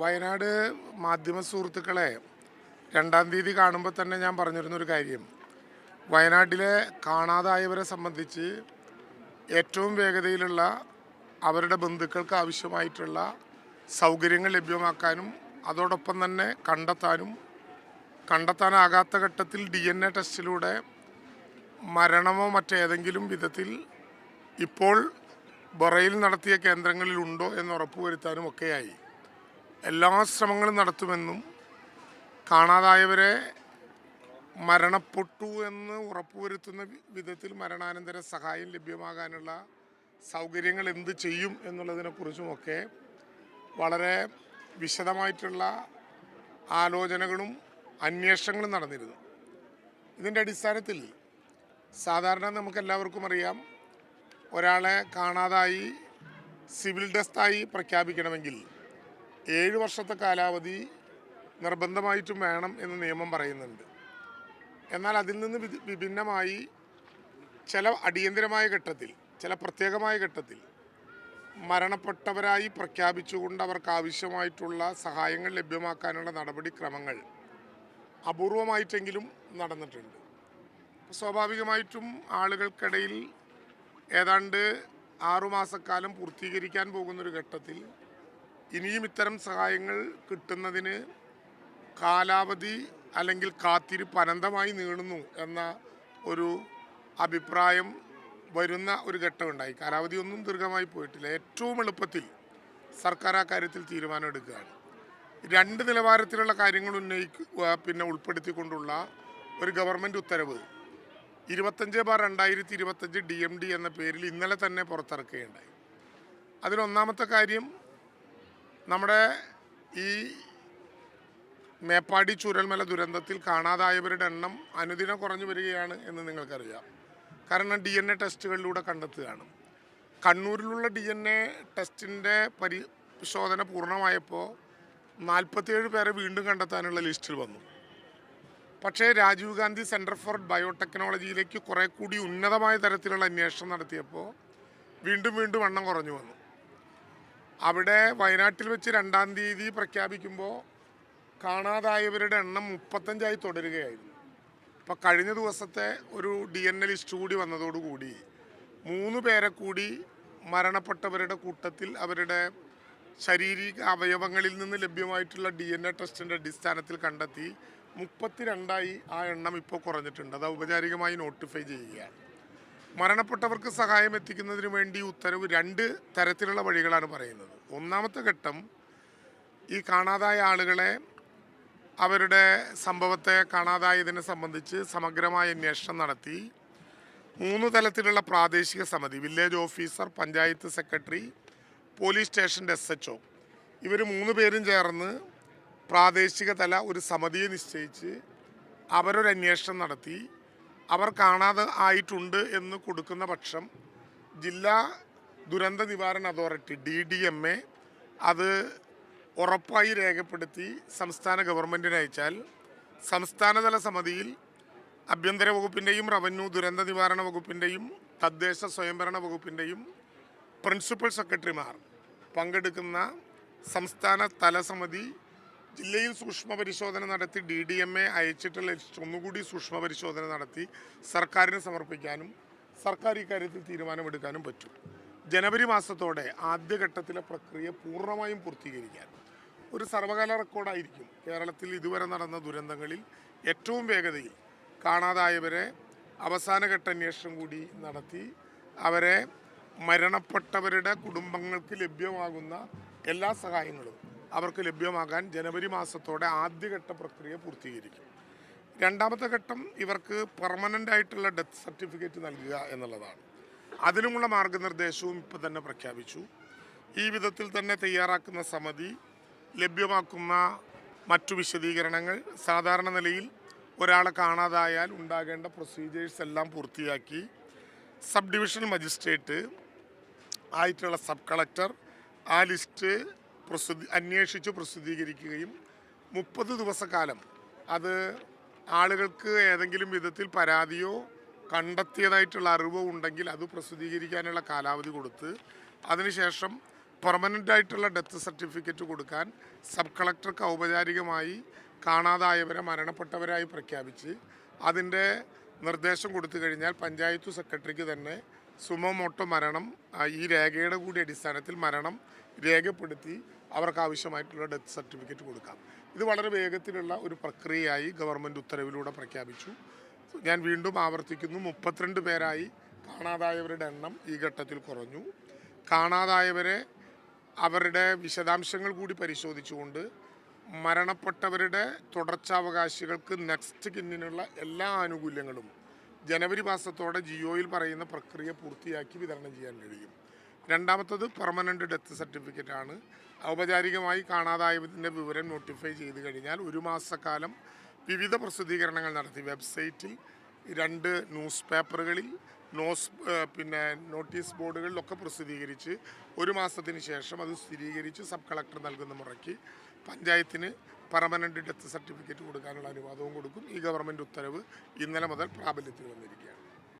വയനാട് മാധ്യമ സുഹൃത്തുക്കളെ രണ്ടാം തീയതി കാണുമ്പോൾ തന്നെ ഞാൻ പറഞ്ഞിരുന്നൊരു കാര്യം. വയനാട്ടിലെ കാണാതായവരെ സംബന്ധിച്ച് ഏറ്റവും വേഗതയിലുള്ള അവരുടെ ബന്ധുക്കൾക്ക് ആവശ്യമായിട്ടുള്ള സൗകര്യങ്ങൾ ലഭ്യമാക്കാനും അതോടൊപ്പം തന്നെ കണ്ടെത്താനും കണ്ടെത്താനാകാത്ത ഘട്ടത്തിൽ ഡി എൻ എ ടെസ്റ്റിലൂടെ മരണമോ മറ്റേതെങ്കിലും വിധത്തിൽ ഇപ്പോൾ ബൊറയിൽ നടത്തിയ കേന്ദ്രങ്ങളിലുണ്ടോ എന്ന് ഉറപ്പുവരുത്താനും ഒക്കെയായി. എല്ലാ ശ്രമങ്ങളും നടത്തുമെന്നും കാണാതായവരെ മരണപ്പെട്ടു എന്ന് ഉറപ്പുവരുത്തുന്ന വിധത്തിൽ മരണാനന്തര സഹായം ലഭ്യമാകാനുള്ള സൗകര്യങ്ങൾ എന്ത് ചെയ്യും എന്നുള്ളതിനെക്കുറിച്ചുമൊക്കെ വളരെ വിശദമായിട്ടുള്ള ആലോചനകളും അന്വേഷണങ്ങളും നടന്നിരുന്നു. ഇതിന്റെ അടിസ്ഥാനത്തിൽ സാധാരണ നമുക്ക് എല്ലാവർക്കും അറിയാം ഒരാളെ കാണാതായി സിവിൽ ഡെസ്തായി പ്രഖ്യാപിക്കണമെങ്കിൽ ഏഴ് വർഷത്തെ കാലാവധി നിർബന്ധമായിട്ടും വേണം എന്ന് നിയമം പറയുന്നുണ്ട്. എന്നാൽ അതിൽ നിന്ന് വിഭിന്നമായി ചില അടിയന്തരമായ ഘട്ടത്തിൽ ചില പ്രത്യേകമായ ഘട്ടത്തിൽ മരണപ്പെട്ടവരായി പ്രഖ്യാപിച്ചുകൊണ്ട് അവർക്ക് ആവശ്യമായിട്ടുള്ള സഹായങ്ങൾ ലഭ്യമാക്കാനുള്ള നടപടിക്രമങ്ങൾ അപൂർവമായിട്ടെങ്കിലും നടന്നിട്ടുണ്ട്. സ്വാഭാവികമായിട്ടും ആളുകൾക്കിടയിൽ ഏതാണ്ട് ആറുമാസക്കാലം പൂർത്തീകരിക്കാൻ പോകുന്നൊരു ഘട്ടത്തിൽ ഇനിയും ഇത്തരം സഹായങ്ങൾ കിട്ടുന്നതിന് കാലാവധി അല്ലെങ്കിൽ കാത്തിരിപ്പ് അനന്തമായി നീളുന്നു എന്ന ഒരു അഭിപ്രായം വരുന്ന ഒരു ഘട്ടമുണ്ടായി. കാലാവധി ഒന്നും ദീർഘമായി പോയിട്ടില്ല. ഏറ്റവും എളുപ്പത്തിൽ സർക്കാർ ആ കാര്യത്തിൽ തീരുമാനമെടുക്കുകയാണ് രണ്ട് നിലവാരത്തിലുള്ള കാര്യങ്ങൾ ഉന്നയിക്കുക പിന്നെ ഉൾപ്പെടുത്തിക്കൊണ്ടുള്ള ഒരു ഗവൺമെന്റ് ഉത്തരവ് ഇരുപത്തഞ്ച് ബാർ രണ്ടായിരത്തി ഇരുപത്തഞ്ച് ഡി എം ഡി എന്ന പേരിൽ ഇന്നലെ തന്നെ പുറത്തിറക്കുകയുണ്ടായി. അതിലൊന്നാമത്തെ കാര്യം നമ്മുടെ ഈ മേപ്പാടി ചൂരൽമല ദുരന്തത്തിൽ കാണാതായവരുടെ എണ്ണം അനുദിനം കുറഞ്ഞു വരികയാണ് എന്ന് നിങ്ങൾക്കറിയാം. കാരണം ഡി എൻ എ ടെസ്റ്റുകളിലൂടെ കണ്ടെത്തുകയാണ്. കണ്ണൂരിലുള്ള ഡി എൻ എ ടെസ്റ്റിന്റെ പരിശോധന പൂർണമായപ്പോൾ നാൽപ്പത്തിയേഴ് പേരെ വീണ്ടും കണ്ടെത്താനുള്ള ലിസ്റ്റിൽ വന്നു. പക്ഷേ രാജീവ് ഗാന്ധി സെന്റർ ഫോർ ബയോടെക്നോളജിയിലേക്ക് കുറേ കൂടി ഉന്നതമായ തരത്തിലുള്ള അന്വേഷണം നടത്തിയപ്പോൾ വീണ്ടും വീണ്ടും എണ്ണം കുറഞ്ഞു വന്നു. അവിടെ വയനാട്ടിൽ വെച്ച് രണ്ടാം തീയതി പ്രഖ്യാപിക്കുമ്പോൾ കാണാതായവരുടെ എണ്ണം മുപ്പത്തഞ്ചായി തുടരുകയായിരുന്നു. അപ്പോൾ കഴിഞ്ഞ ദിവസത്തെ ഒരു ഡി എൻ എ ലിസ്റ്റ് കൂടി വന്നതോടുകൂടി മൂന്ന് പേരെ കൂടി മരണപ്പെട്ടവരുടെ കൂട്ടത്തിൽ അവരുടെ ശാരീരിക അവയവങ്ങളിൽ നിന്ന് ലഭ്യമായിട്ടുള്ള ഡി എൻ എ ടെസ്റ്റിന്റെ അടിസ്ഥാനത്തിൽ കണ്ടെത്തി മുപ്പത്തിരണ്ടായി ആ എണ്ണം ഇപ്പോൾ കുറഞ്ഞിട്ടുണ്ട്. അത് ഔപചാരികമായി നോട്ടിഫൈ ചെയ്യുകയാണ്. മരണപ്പെട്ടവർക്ക് സഹായം എത്തിക്കുന്നതിന് വേണ്ടി ഉത്തരവ് രണ്ട് തരത്തിലുള്ള വഴികളാണ് പറയുന്നത്. ഒന്നാമത്തെ ഘട്ടം ഈ കാണാതായ ആളുകളെ അവരുടെ സംഭവത്തെ കാണാതായതിനെ സംബന്ധിച്ച് സമഗ്രമായ അന്വേഷണം നടത്തി. മൂന്ന് തലത്തിലുള്ള പ്രാദേശിക സമിതി village officer panchayat secretary police സ്റ്റേഷന്റെ എസ് എച്ച് ഒ. ഇവർ മൂന്ന് പേരും ചേർന്ന് പ്രാദേശിക തല ഒരു സമിതിയെ നിശ്ചയിച്ച് അവരൊരു അന്വേഷണം നടത്തി. അവർ കാണാതെ ആയിട്ടുണ്ട് എന്ന് കൊടുക്കുന്ന പക്ഷം ജില്ലാ ദുരന്ത നിവാരണ authority D D M A അത് ഉറപ്പായി രേഖപ്പെടുത്തി സംസ്ഥാന ഗവൺമെന്റിന് അയച്ചാൽ സംസ്ഥാനതല സമിതിയിൽ ആഭ്യന്തര വകുപ്പിന്റെയും റവന്യൂ ദുരന്ത നിവാരണ വകുപ്പിന്റെയും തദ്ദേശ സ്വയംഭരണ വകുപ്പിന്റെയും പ്രിൻസിപ്പൽ സെക്രട്ടറിമാർ പങ്കെടുക്കുന്ന സംസ്ഥാന തലസമിതി ജില്ലയിൽ സൂക്ഷ്മ പരിശോധന നടത്തി ഡി ഡി എം എ അയച്ചിട്ടുള്ള ലിസ്റ്റ് ഒന്നുകൂടി സൂക്ഷ്മ പരിശോധന നടത്തി സർക്കാരിന് സമർപ്പിക്കാനും സർക്കാർ ഇക്കാര്യത്തിൽ തീരുമാനമെടുക്കാനും പറ്റും. ജനുവരി മാസത്തോടെ ആദ്യഘട്ടത്തിലെ പ്രക്രിയ പൂർണമായും പൂർത്തീകരിക്കാൻ. ഒരു സർവകാല റെക്കോർഡായിരിക്കും കേരളത്തിൽ ഇതുവരെ നടന്ന ദുരന്തങ്ങളിൽ ഏറ്റവും വേഗതയിൽ കാണാതായവരെ അവസാനഘട്ട അന്വേഷണം കൂടി നടത്തി അവരെ മരണപ്പെട്ടവരുടെ കുടുംബങ്ങൾക്ക് ലഭ്യമാകുന്ന എല്ലാ സഹായങ്ങളും അവർക്ക് ലഭ്യമാകാൻ ജനുവരി മാസത്തോടെ ആദ്യഘട്ട പ്രക്രിയ പൂർത്തീകരിക്കും. രണ്ടാമത്തെ ഘട്ടം ഇവർക്ക് പെർമനന്റ് ആയിട്ടുള്ള ഡെത്ത് സർട്ടിഫിക്കറ്റ് നൽകുക എന്നുള്ളതാണ്. അതിനുമുള്ള മാർഗനിർദ്ദേശവും ഇപ്പം തന്നെ പ്രഖ്യാപിച്ചു. ഈ വിധത്തിൽ തന്നെ തയ്യാറാക്കുന്ന സമിതി ലഭ്യമാക്കുന്ന മറ്റു വിശദീകരണങ്ങൾ സാധാരണ നിലയിൽ ഒരാളെ കാണാതായാൽ ഉണ്ടാകേണ്ട പ്രൊസീജിയേഴ്സ് എല്ലാം പൂർത്തിയാക്കി സബ് ഡിവിഷണൽ മജിസ്ട്രേറ്റ് ആയിട്ടുള്ള സബ് കളക്ടർ ആ ലിസ്റ്റ് പ്രസിദ്ധി അന്വേഷിച്ച് പ്രസിദ്ധീകരിക്കുകയും മുപ്പത് ദിവസക്കാലം അത് ആളുകൾക്ക് ഏതെങ്കിലും വിധത്തിൽ പരാതിയോ കണ്ടെത്തിയതായിട്ടുള്ള അറിവോ ഉണ്ടെങ്കിൽ അത് പ്രസിദ്ധീകരിക്കാനുള്ള കാലാവധി കൊടുത്ത് അതിനുശേഷം പെർമനന്റ് ആയിട്ടുള്ള ഡെത്ത് സർട്ടിഫിക്കറ്റ് കൊടുക്കാൻ സബ് കളക്ടർക്ക് ഔപചാരികമായി കാണാതായവരെ മരണപ്പെട്ടവരായി പ്രഖ്യാപിച്ച് അതിന്റെ നിർദ്ദേശം കൊടുത്തു കഴിഞ്ഞാൽ പഞ്ചായത്ത് സെക്രട്ടറിക്ക് തന്നെ സുമമോട്ടോ മരണം ഈ രേഖയുടെ കൂടി അടിസ്ഥാനത്തിൽ മരണം രേഖപ്പെടുത്തി അവർക്ക് ആവശ്യമായിട്ടുള്ള ഡെത്ത് സർട്ടിഫിക്കറ്റ് കൊടുക്കാം. ഇത് വളരെ വേഗത്തിലുള്ള ഒരു പ്രക്രിയയായി ഗവൺമെന്റ് ഉത്തരവിലൂടെ പ്രഖ്യാപിച്ചു. ഞാൻ വീണ്ടും ആവർത്തിക്കുന്നു. മുപ്പത്തിരണ്ട് പേരായി കാണാതായവരുടെ എണ്ണം ഈ ഘട്ടത്തിൽ കുറഞ്ഞു. കാണാതായവരെ അവരുടെ വിശദാംശങ്ങൾ കൂടി പരിശോധിച്ചുകൊണ്ട് മരണപ്പെട്ടവരുടെ തുടർച്ചാവകാശികൾക്ക് നെക്സ്റ്റ് കിന്നിനുള്ള എല്ലാ ആനുകൂല്യങ്ങളും ജനുവരി മാസത്തോടെ ജിയോയിൽ പറയുന്ന പ്രക്രിയ പൂർത്തിയാക്കി വിതരണം ചെയ്യാൻ കഴിയും. രണ്ടാമത്തത് പെർമനന്റ് ഡെത്ത് സർട്ടിഫിക്കറ്റാണ് ഔപചാരികമായി കാണാതായതിന്റെ വിവരം നോട്ടിഫൈ ചെയ്ത് കഴിഞ്ഞാൽ ഒരു മാസക്കാലം വിവിധ പ്രസിദ്ധീകരണങ്ങൾ നടത്തി. വെബ്സൈറ്റിൽ രണ്ട് ന്യൂസ് പേപ്പറുകളിൽ നോസ് പിന്നെ നോട്ടീസ് ബോർഡുകളിലൊക്കെ പ്രസിദ്ധീകരിച്ച് ഒരു മാസത്തിന് ശേഷം അത് സ്ഥിരീകരിച്ച് സബ് കളക്ടർ നൽകുന്ന മുറയ്ക്ക് പഞ്ചായത്തിന് പെർമനന്റ് ഡെത്ത് സർട്ടിഫിക്കറ്റ് കൊടുക്കാനുള്ള അനുവാദവും കൊടുക്കും. ഈ ഗവൺമെന്റ് ഉത്തരവ് ഇന്നലെ മുതൽ പ്രാബല്യത്തിൽ വന്നിരിക്കുകയാണ്.